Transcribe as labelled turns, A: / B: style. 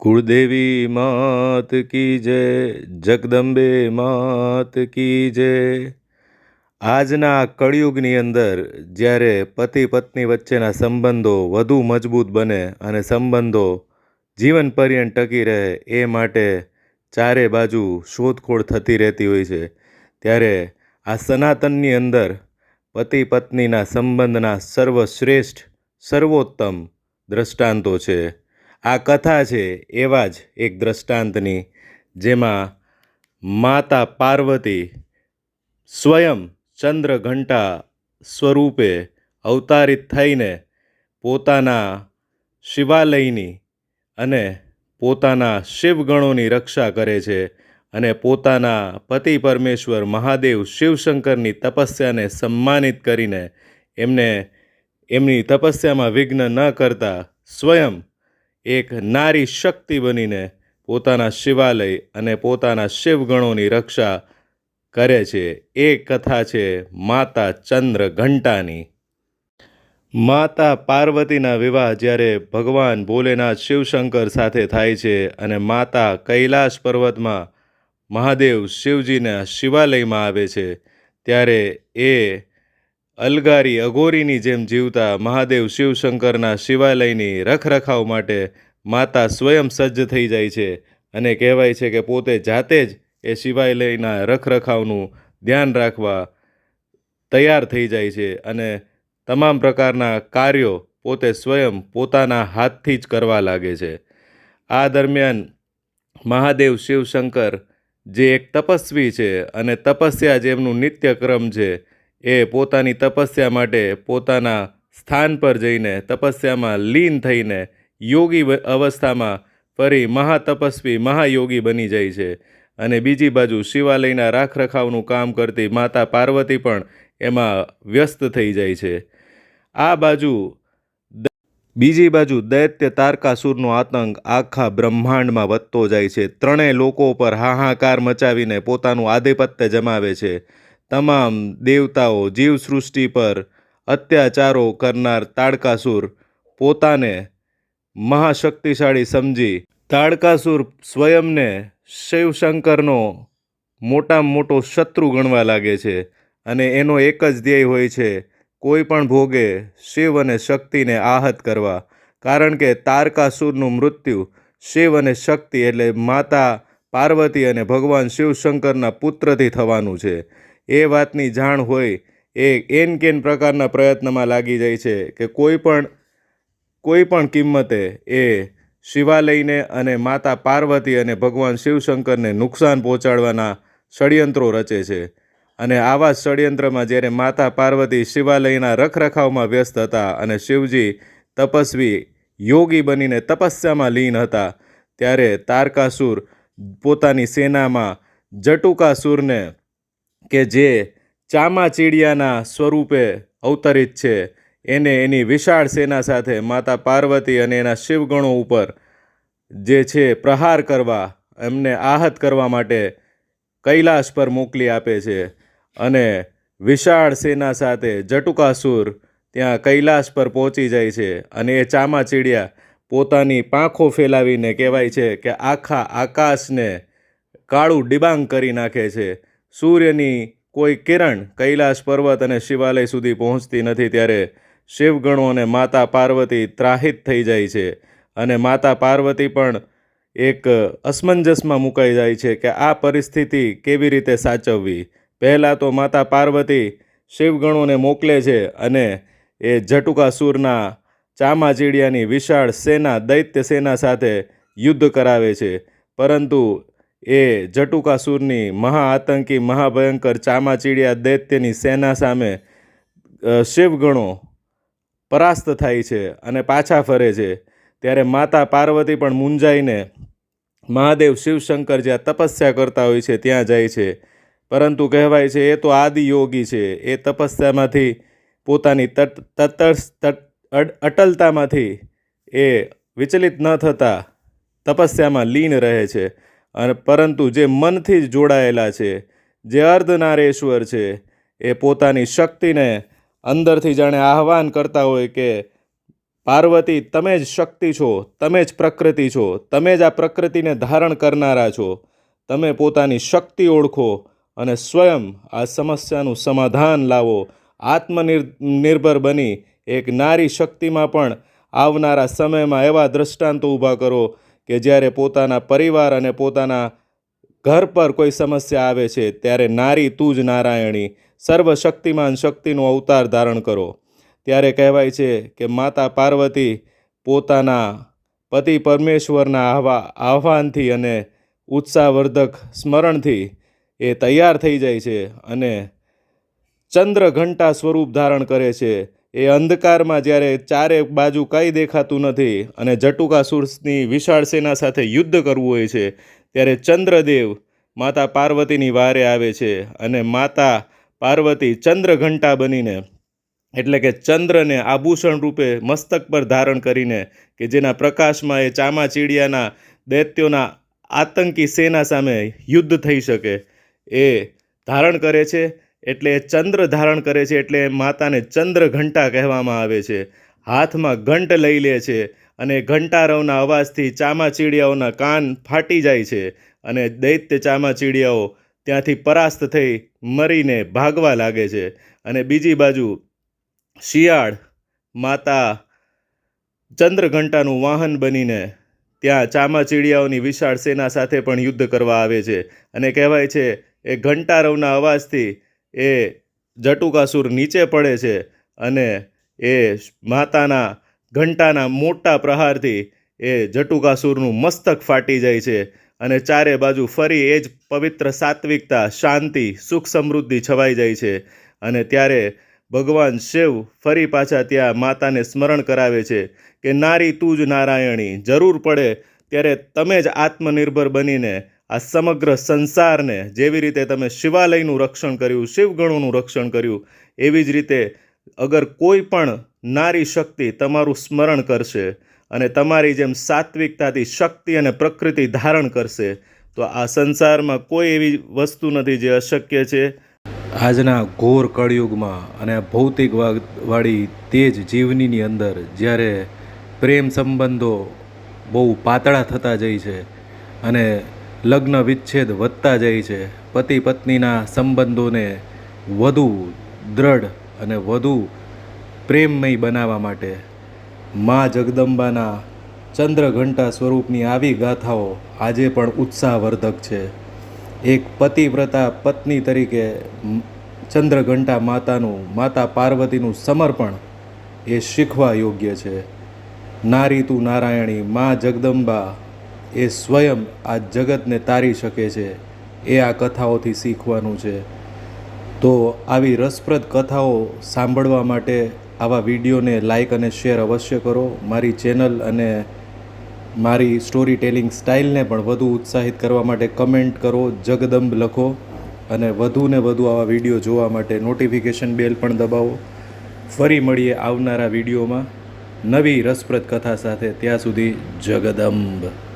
A: કુળદેવી માત કી જય, જગદંબે માત કી જય. આજના કળિયુગની અંદર જ્યારે પતિ પત્ની વચ્ચેના સંબંધો વધુ મજબૂત બને અને સંબંધો જીવન પર્યંત ટકી રહે, એ માટે ચારે બાજુ શોધખોળ થતી રહેતી હોય છે. ત્યારે આ સનાતનની અંદર પતિ પત્નીના સંબંધના સર્વશ્રેષ્ઠ, સર્વોત્તમ દ્રષ્ટાંતો છે. આ કથા છે એવા જ એક દ્રષ્ટાંતની, જેમાં માતા પાર્વતી સ્વયં ચંદ્રઘંટા સ્વરૂપે અવતારિત થઈને પોતાના શિવાલયની અને પોતાના શિવગણોની રક્ષા કરે છે અને પોતાના પતિ પરમેશ્વર મહાદેવ શિવશંકરની તપસ્યાને સન્માનિત કરીને એમને એમની તપસ્યામાં વિઘ્ન ન કરતા સ્વયં એક નારી શક્તિ બનીને પોતાના શિવાલય અને પોતાના શિવગણોની રક્ષા કરે છે. એ કથા છે માતા ચંદ્ર ઘંટાની માતા પાર્વતીના વિવાહ જ્યારે ભગવાન ભોલેનાથ શિવશંકર સાથે થાય છે અને માતા કૈલાશ પર્વતમાં મહાદેવ શિવજીના શિવાલયમાં આવે છે, ત્યારે એ અલગારી અઘોરીની જેમ જીવતા મહાદેવ શિવશંકરના શિવાલયની રખરખાવ માટે માતા સ્વયં સજ્જ થઈ જાય છે અને કહેવાય છે કે પોતે જાતે જ એ શિવાલયના રખરખાવનું ધ્યાન રાખવા તૈયાર થઈ જાય છે અને તમામ પ્રકારના કાર્યો પોતે સ્વયં પોતાના હાથથી જ કરવા લાગે છે. આ દરમિયાન મહાદેવ શિવશંકર જે એક તપસ્વી છે અને તપસ્યા જેમનું નિત્યક્રમ છે એ પોતાની તપસ્યા માટે પોતાના સ્થાન પર જઈને તપસ્યામાં લીન થઈને યોગી અવસ્થામાં ફરી મહાતપસ્વી મહાયોગી બની જાય છે. અને બીજી બાજુ શિવાલયના રાખરખાવનું કામ કરતી માતા પાર્વતી પણ એમાં વ્યસ્ત થઈ જાય છે. આ બાજુ બીજી બાજુ દૈત્ય તારકાસુરનો આતંક આખા બ્રહ્માંડમાં વધતો જાય છે. ત્રણેય લોકો પર હાહાકાર મચાવીને પોતાનું આધિપત્ય જમાવે છે. તમામ દેવતાઓ જીવસૃષ્ટિ પર અત્યાચારો કરનાર તાડકાસુર પોતાને મહાશક્તિશાળી સમજી તાડકાસુર સ્વયંને શિવશંકરનો મોટામાં મોટો શત્રુ ગણવા લાગે છે અને એનો એક જ ધ્યેય હોય છે કોઈ પણ ભોગે શિવ અને શક્તિને આહત કરવા. કારણ કે તારકાસુરનું મૃત્યુ શિવ અને શક્તિ એટલે માતા, પાર્વતી અને ભગવાન શિવશંકરના પુત્રથી થવાનું છે. એ વાતની જાણ હોય એ એન કેન પ્રકારના પ્રયત્નમાં લાગી જાય છે કે કોઈ પણ કોઈ પણ કિંમતે એ શિવાલયને અને માતા પાર્વતી અને ભગવાન શિવશંકરને નુકસાન પહોંચાડવાના ષડયંત્રો રચે છે. અને આવા ષડયંત્રમાં જ્યારે માતા પાર્વતી શિવાલયના રખરખાવમાં વ્યસ્ત હતા અને શિવજી તપસ્વી યોગી બનીને તપસ્યામાં લીન હતા, ત્યારે તારકાસુર પોતાની સેનામાં જટુકાસુરને કે જે ચામાચીડિયાના સ્વરૂપે અવતરિત છે, એને એની વિશાળ સેના સાથે માતા પાર્વતી અને એના શિવગણો ઉપર જે છે પ્રહાર કરવા, એમને આહત કરવા માટે કૈલાશ પર મોકલી આપે છે અને વિશાળ સેના સાથે જટુકાસુર ત્યાં કૈલાશ પર પહોંચી જાય છે અને એ ચામાચીડિયા પોતાની પાંખો ફેલાવીને કહેવાય છે કે આખા આકાશને કાળું ડિબાંગ કરી નાખે છે. સૂર્યની કોઈ કિરણ કૈલાશ પર્વત અને શિવાલય સુધી પહોંચતી નથી ત્યારે શિવગણો અને માતા પાર્વતી ત્રાહિત થઈ જાય છે અને માતા પાર્વતી પણ એક અસમંજસમાં મુકાઈ જાય છે કે આ પરિસ્થિતિ કેવી રીતે સાચવવી? પહેલાં તો માતા પાર્વતી શિવગણોને મોકલે છે અને એ જટુકાસુરના ચામાચીડિયાની વિશાળ સેના, દૈત્ય સેના સાથે યુદ્ધ કરાવે છે. પરંતુ એ જટુકાસુરની મહા આતંકી મહાભયંકર ચામાચીડિયા દૈત્યની સેના સામે શિવગણો પરાસ્ત થાય છે અને પાછા ફરે છે. ત્યારે માતા પાર્વતી પણ મૂંઝાઈને મહાદેવ શિવશંકર જ્યાં તપસ્યા કરતા હોય છે ત્યાં જાય છે. પરંતુ કહેવાય છે એ તો આદિયોગી છે. એ તપસ્યામાંથી પોતાની તટ તટ અટલતામાંથી એ વિચલિત ન થતાં તપસ્યામાં લીન રહે છે. અને પરંતુ જે મનથી જ જોડાયેલા છે, જે અર્ધનારેશ્વર છે, એ પોતાની શક્તિને અંદરથી જાણે આહવાન કરતા હોય કે, પાર્વતી, તમે જ શક્તિ છો, તમે જ પ્રકૃતિ છો, તમે જ આ પ્રકૃતિને ધારણ કરનારા છો. તમે પોતાની શક્તિ ઓળખો અને સ્વયં આ સમસ્યાનું સમાધાન લાવો. આત્મનિર, નિર્ભર બની એક નારી શક્તિમાં પણ આવનારા સમયમાં એવા દ્રષ્ટાંતો ઊભા કરો કે જ્યારે પોતાના પરિવાર અને પોતાના ઘર પર કોઈ સમસ્યા આવે છે, ત્યારે નારી તું જ નારાયણી. સર્વશક્તિમાન શક્તિનો અવતાર ધારણ કરો. ત્યારે કહેવાય છે કે માતા પાર્વતી પોતાના પતિ પરમેશ્વરના આહવા, આહ્વાનથી અને ઉત્સાહવર્ધક સ્મરણથી એ તૈયાર થઈ જાય છે અને ચંદ્ર ઘંટા સ્વરૂપ ધારણ કરે છે. એ અંધકારમાં જ્યારે ચારે બાજુ કંઈ દેખાતું નથી અને જટુકાસુરની વિશાળ સેના સાથે યુદ્ધ કરવું હોય છે, ત્યારે ચંદ્રદેવ માતા પાર્વતીની વારે આવે છે અને માતા પાર્વતી ચંદ્રઘંટા બનીને, એટલે કે ચંદ્રને આભૂષણ રૂપે મસ્તક પર ધારણ કરીને, કે જેના પ્રકાશમાં એ ચામાચીડિયાના દૈત્યોના આતંકી સેના સામે યુદ્ધ થઈ શકે, એ ધારણ કરે છે. એટલે ચંદ્ર ધારણ કરે છે એટલે માતાને ચંદ્ર ઘંટા કહેવામાં આવે છે. હાથમાં ઘંટ લઈ લે છે અને ઘંટારવના અવાજથી ચામાચીડિયાઓના કાન ફાટી જાય છે અને દૈત્ય ચામાચીડિયાઓ ત્યાંથી પરાસ્ત થઈ મરીને ભાગવા લાગે છે. અને બીજી બાજુ શિયાળ માતા ચંદ્રઘંટાનું વાહન બનીને ત્યાં ચામાચીડિયાઓની વિશાળ સેના સાથે પણ યુદ્ધ કરવા આવે છે. અને કહેવાય છે એ ઘંટારવના અવાજથી એ જટુકાસુર નીચે પડે છે અને એ માતાના ઘંટાના મોટા પ્રહારથી એ જટુકાસુરનું મસ્તક ફાટી જાય છે અને ચારે બાજુ ફરી એ જ પવિત્ર સાત્વિકતા, શાંતિ, સુખ સમૃદ્ધિ છવાઈ જાય છે. અને ત્યારે ભગવાન શિવ ફરી પાછા ત્યાં માતાને સ્મરણ કરાવે છે કે, નારી તું જ નારાયણી, જરૂર પડે ત્યારે તમે જ આત્મનિર્ભર બનીને આ સમગ્ર સંસારને જેવી રીતે તમે શિવાલયનું રક્ષણ કર્યું, શિવગણોનું રક્ષણ કર્યું, એવી જ રીતે અગર કોઈ પણ નારી શક્તિ તમારું સ્મરણ કરશે અને તમારી જેમ સાત્વિકતાથી શક્તિ અને પ્રકૃતિ ધારણ કરશે, તો આ સંસારમાં કોઈ એવી વસ્તુ નથી જે અશક્ય છે. આજના ઘોર કળયુગમાં અને ભૌતિકવાળી તેજ જીવનીની અંદર જ્યારે પ્રેમ સંબંધો બહુ પાતળા થતા જાય છે અને લગ્ન વિચ્છેદ વધતા જાય છે. પતિ પત્નીના સંબંધોને વધુ દ્રઢ અને વધુ પ્રેમમય બનાવવા માટે મા જગદંબાના ચંદ્રઘંટા સ્વરૂપની આવી ગાથાઓ આજે પણ ઉત્સાહવર્ધક છે. એક પતિવ્રતા પત્ની તરીકે ચંદ્રઘંટા માતાનું, માતા પાર્વતીનું સમર્પણ એ શીખવા યોગ્ય છે. નારી તું નારાયણી, મા જગદંબા એ સ્વયં આ જગતને તારી શકે છે. એ આ કથાઓથી શીખવાનું છે. તો આવી રસપ્રદ કથાઓ સાંભળવા માટે આવા વિડીયોને લાઇક અને શેર અવશ્ય કરો. મારી ચેનલ અને મારી સ્ટોરી ટેલિંગ સ્ટાઇલને પણ વધુ ઉત્સાહિત કરવા માટે કમેન્ટ કરો, જગદંબ લખો અને વધુને વધુ આવા વીડિયો જોવા માટે નોટિફિકેશન બેલ પણ દબાવો. ફરી મળીએ આવનારા વિડીયોમાં નવી રસપ્રદ કથા સાથે. ત્યાં સુધી જગદંબ.